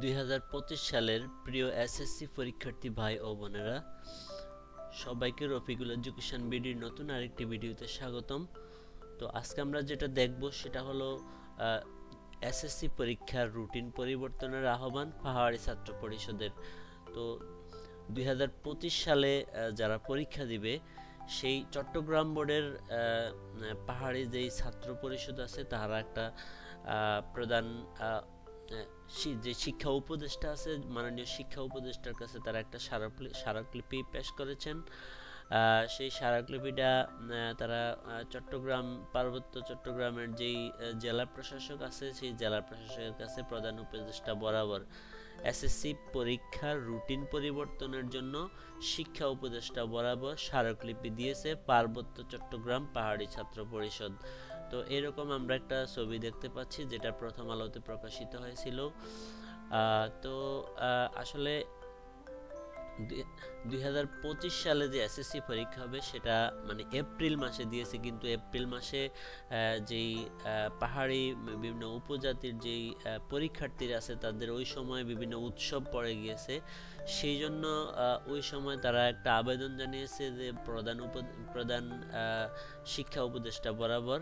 দুই হাজার পঁচিশ সালের প্রিয় এসএসসি পরীক্ষার্থী ভাই ও বোনেরা, সবাইকে রফিকুল এডুকেশন বিডির নতুন আরেকটি ভিডিওতে স্বাগতম। তো আজকে আমরা যেটা দেখব সেটা হলো এসএসসি পরীক্ষার রুটিন পরিবর্তনের আহ্বান পাহাড়ি ছাত্র পরিষদের। তো দুই হাজার পঁচিশ সালে যারা পরীক্ষা দিবে, সেই চট্টগ্রাম বোর্ডের পাহাড়ি যেই ছাত্র পরিষদ আছে, তারা একটা প্রধান যে শিক্ষা উপদেষ্টা আছে মাননীয় শিক্ষা উপদেষ্টার কাছে তারা একটা স্মারকলি- স্মারকলিপি পেশ করেছেন। সেই স্মারকলিপিটা তারা চট্টগ্রাম, পার্বত্য চট্টগ্রামের যেই জেলা প্রশাসক আছে, সেই জেলা প্রশাসকের কাছে প্রধান উপদেষ্টা বরাবর এসএসসি পরীক্ষার রুটিন পরিবর্তনের জন্য শিক্ষা উপদেষ্টা বরাবর স্মারকলিপি দিয়েছে পার্বত্য চট্টগ্রাম পাহাড়ি ছাত্র পরিষদ। তো এরকম আমরা একটা ছবি দেখতে পাচ্ছি, যেটা প্রথম আলোতে প্রকাশিত হয়েছিল। তো আসলে দুই সালে যে এসএসসি পরীক্ষা হবে, সেটা মানে এপ্রিল মাসে দিয়েছে। কিন্তু এপ্রিল মাসে যেই পাহাড়ি বিভিন্ন উপজাতির যেই পরীক্ষার্থীরা আছে, তাদের ওই সময় বিভিন্ন উৎসব পড়ে গিয়েছে। সেই জন্য ওই সময় তারা একটা আবেদন জানিয়েছে যে প্রধান উপ, প্রধান শিক্ষা উপদেষ্টা বরাবর।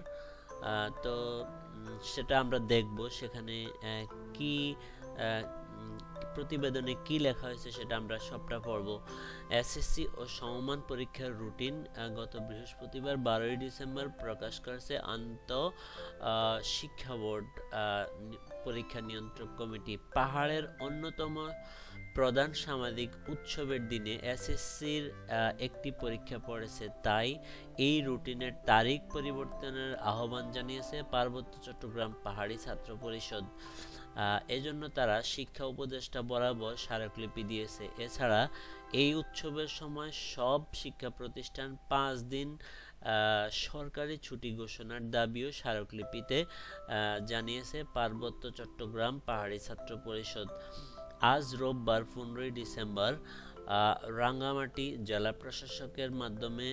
তো সেটা আমরা দেখব সেখানে কি প্রতিবেদনে কি লেখা হয়েছে সেটা আমরা সবটা পড়ব। এসএসসি ও সমমান পরীক্ষার রুটিন গত বৃহস্পতিবার বারোই ডিসেম্বর প্রকাশ করেছে আন্ত শিক্ষা বোর্ড পরীক্ষা নিয়ন্ত্রক কমিটি। পাহাড়ের অন্যতম প্রধান সামাজিক উৎসবের দিনে এসএসসির একটি পরীক্ষা পড়েছে। তাই এই রুটিনের তারিখ পরিবর্তনের আহ্বান জানিয়েছে পার্বত্য চট্টগ্রাম পাহাড়ি ছাত্র পরিষদ। এজন্য তারা শিক্ষা উপদেষ্টা বরাবর স্মারকলিপি দিয়েছে। এছাড়া এই উৎসবের সময় সব শিক্ষা প্রতিষ্ঠান পাঁচ দিন সরকারি ছুটি ঘোষণার দাবিও স্মারকলিপিতে জানিয়েছে পার্বত্য চট্টগ্রাম পাহাড়ি ছাত্র পরিষদ। আজ রোববার পনেরোই ডিসেম্বর রাঙ্গামাটি জেলা প্রশাসকের মাধ্যমে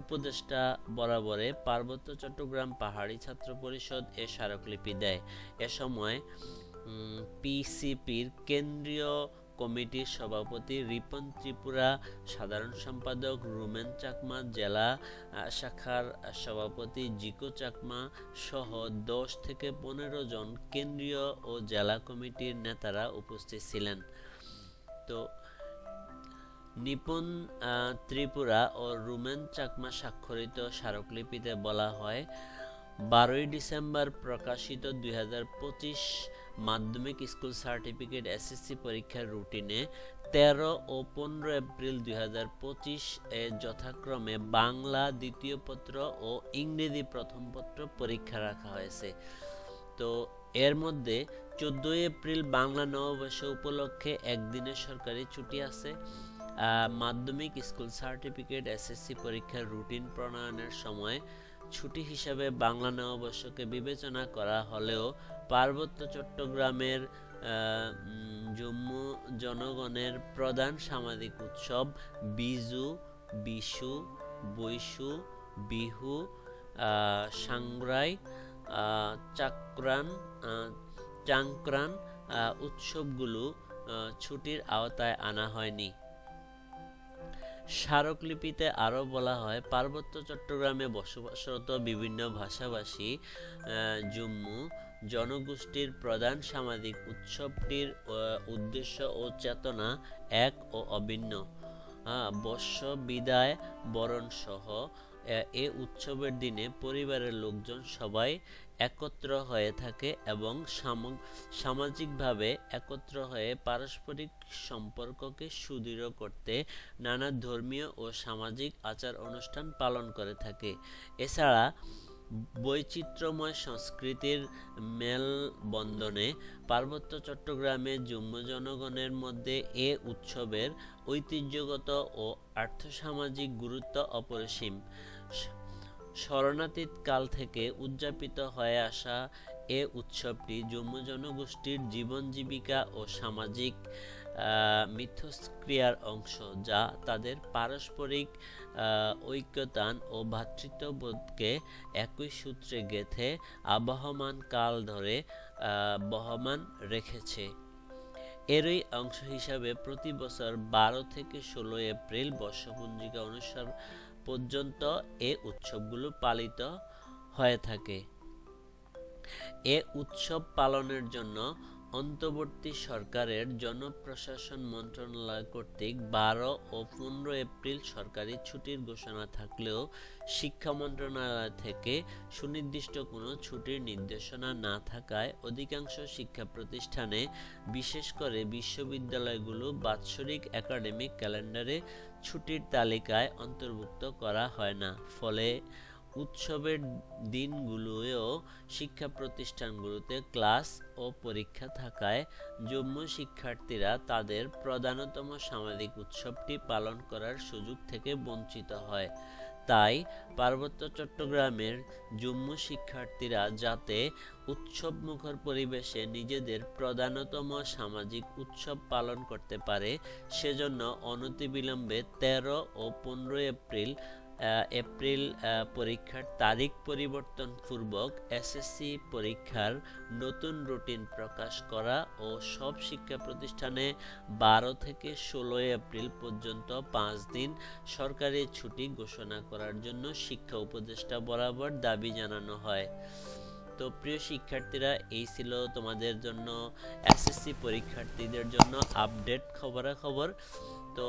উপদেষ্টা বরাবরে পার্বত্য চট্টগ্রাম পাহাড়ি ছাত্র পরিষদ এ স্মারকলিপি দেয়। এ সময় পিসিপির কেন্দ্রীয় কমিটির সভাপতি রিপন ত্রিপুরা, সাধারণ সম্পাদক রুমেন চাকমা, জেলা শাখার সভাপতি জিকো চাকমা সহ দশ থেকে পনেরো জন কেন্দ্রীয় ও জেলা কমিটির নেতারা উপস্থিত ছিলেন। তো নিপুণ ত্রিপুরা ও রুমেন চাকমা স্বাক্ষরিত স্মারকলিপিতে বলা হয়, বারোই ডিসেম্বর প্রকাশিত দুই হাজার পঁচিশ মাধ্যমিক স্কুল সার্টিফিকেট এসএসসি পরীক্ষার রুটিনে তেরো ও পনেরো এপ্রিল দুই হাজার পঁচিশ এ যথাক্রমে বাংলা দ্বিতীয় পত্র ও ইংরেজি প্রথম পত্র পরীক্ষা রাখা হয়েছে। তো এর মধ্যে চোদ্দোই এপ্রিল বাংলা নববর্ষ উপলক্ষে একদিনের সরকারি ছুটি আছে। মাধ্যমিক স্কুল সার্টিফিকেট এসএসসি পরীক্ষার রুটিন প্রণয়নের সময় ছুটি হিসাবে বাংলা নববর্ষকে বিবেচনা করা হলেও পার্বত্য চট্টগ্রামের জম্মু জনগণের প্রধান সামাজিক উৎসব বিজু বিশু বৈশু বিহু আহ, সাংগ্রাই চাকরান চাংক্রান উৎসবগুলো ছুটির আওতায় আনা হয়নি। স্মারকলিপিতে আরও বলা হয়, পার্বত্য চট্টগ্রামে বসবাসরত বিভিন্ন ভাষাভাষী জম্মু জনগোষ্ঠীর প্রধান সামাজিক উৎসবটির উদ্দেশ্য ও চেতনা এক ও অভিন্ন। বর্ষ, বিদায় বরণ সহ এ উৎসবের দিনে পরিবারের লোকজন সবাই একত্র হয়ে থাকে এবং সাম- সামাজিকভাবে একত্র হয়ে পারস্পরিক সম্পর্ককে সুদৃঢ় করতে নানা ধর্মীয় ও সামাজিক আচার অনুষ্ঠান পালন করে থাকে। এছাড়া বৈচিত্র্যময় সংস্কৃতির মেলবন্ধনে পার্বত্য চট্টগ্রামে জম্মু জনগণের মধ্যে এ উৎসবের ঐতিহ্যগত ও আর্থসামাজিক গুরুত্ব অপরিসীম। শরণাতীত কাল থেকে উদযাপিত হয়ে আসা এ উৎসবটি জম্মু জনগোষ্ঠীর জীবন জীবিকা ও সামাজিক মিথস্ক্রিয়ার অংশ যা তাদের পারস্পরিক ঐক্যতান ও ভ্রাতৃত্ববোধকে একই সূত্রে গেথে আবহমান কাল ধরে বহমান রেখেছে। এরই অংশ হিসাবে প্রতি বছর বারো থেকে ষোলো এপ্রিল বর্ষপঞ্জিকা অনুসার পর্যন্ত এ উৎসবগুলো পালিত হয়ে থাকে। এ উৎসব পালনের জন্য অন্তর্বর্তী সরকারের জনপ্রশাসন মন্ত্রণালয় কর্তৃক বারো ও পনেরো এপ্রিল সরকারি ছুটির ঘোষণা থাকলেও শিক্ষা মন্ত্রণালয় থেকে সুনির্দিষ্ট কোনো ছুটির নির্দেশনা না থাকায় অধিকাংশ শিক্ষা প্রতিষ্ঠানে, বিশেষ করে বিশ্ববিদ্যালয়গুলো বাৎসরিক একাডেমিক ক্যালেন্ডারে ছুটির তালিকায় অন্তর্ভুক্ত করা হয় না। ফলে উৎসবের দিনগুলোতেও শিক্ষা প্রতিষ্ঠানগুলোতে ক্লাস ও পরীক্ষা থাকায় জম্মু শিক্ষার্থীরা তাদের প্রধানতম সামাজিক উৎসবটি পালন করার সুযোগ থেকে বঞ্চিত হয়। তাই পার্বত্য চট্টগ্রামের জম্মু শিক্ষার্থীরা যাতে উৎসব মুখর পরিবেশে নিজেদের প্রধানতম সামাজিক উৎসব পালন করতে পারে, সেজন্য অনতিবিলম্বে তেরো ও পনেরো এপ্রিল এপ্রিল পরীক্ষার তারিখ পরিবর্তন পূর্বক এসএসসি পরীক্ষার নতুন রুটিন প্রকাশ করা ও সব শিক্ষা প্রতিষ্ঠানে বারো থেকে ষোলো এপ্রিল পর্যন্ত পাঁচ দিন সরকারি ছুটি ঘোষণা করার জন্য শিক্ষা উপদেষ্টা বরাবর দাবি জানানো হয়। তো প্রিয় শিক্ষার্থীরা, এই ছিল তোমাদের জন্য এসএসসি পরীক্ষার্থীদের জন্য আপডেট খবরাখবর। তো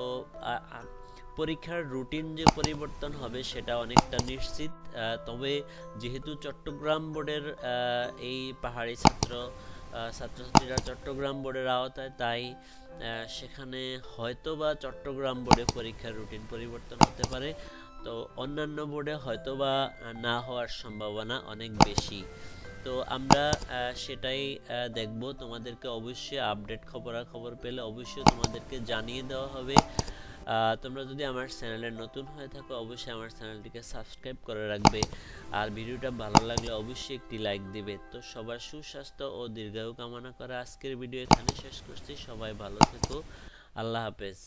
পরীক্ষার রুটিন যে পরিবর্তন হবে সেটা অনেকটা নিশ্চিত। তবে যেহেতু চট্টগ্রাম বোর্ডের এই পাহাড়ি ছাত্র ছাত্রছাত্রীরা চট্টগ্রাম বোর্ডের আওতায়, তাই সেখানে হয়তো বা চট্টগ্রাম বোর্ডে পরীক্ষার রুটিন পরিবর্তন হতে পারে। তো অন্যান্য বোর্ডে হয়তো বা না হওয়ার সম্ভাবনা অনেক বেশি। তো আমরা সেটাই দেখব। তোমাদেরকে অবশ্যই আপডেট খবরাখবর পেলে অবশ্যই তোমাদেরকে জানিয়ে দেওয়া হবে। তোমরা যদি আমার চ্যানেলে নতুন হয়ে থাকো, অবশ্যই আমার চ্যানেলটিকে সাবস্ক্রাইব করে রাখবে। আর ভিডিওটা ভালো লাগলে অবশ্যই একটি লাইক দিবে। তো সবার সুস্বাস্থ্য ও দীর্ঘায়ু কামনা করে আজকের ভিডিও এখানে শেষ করছি। সবাই ভালো থেকো। আল্লাহ হাফেজ।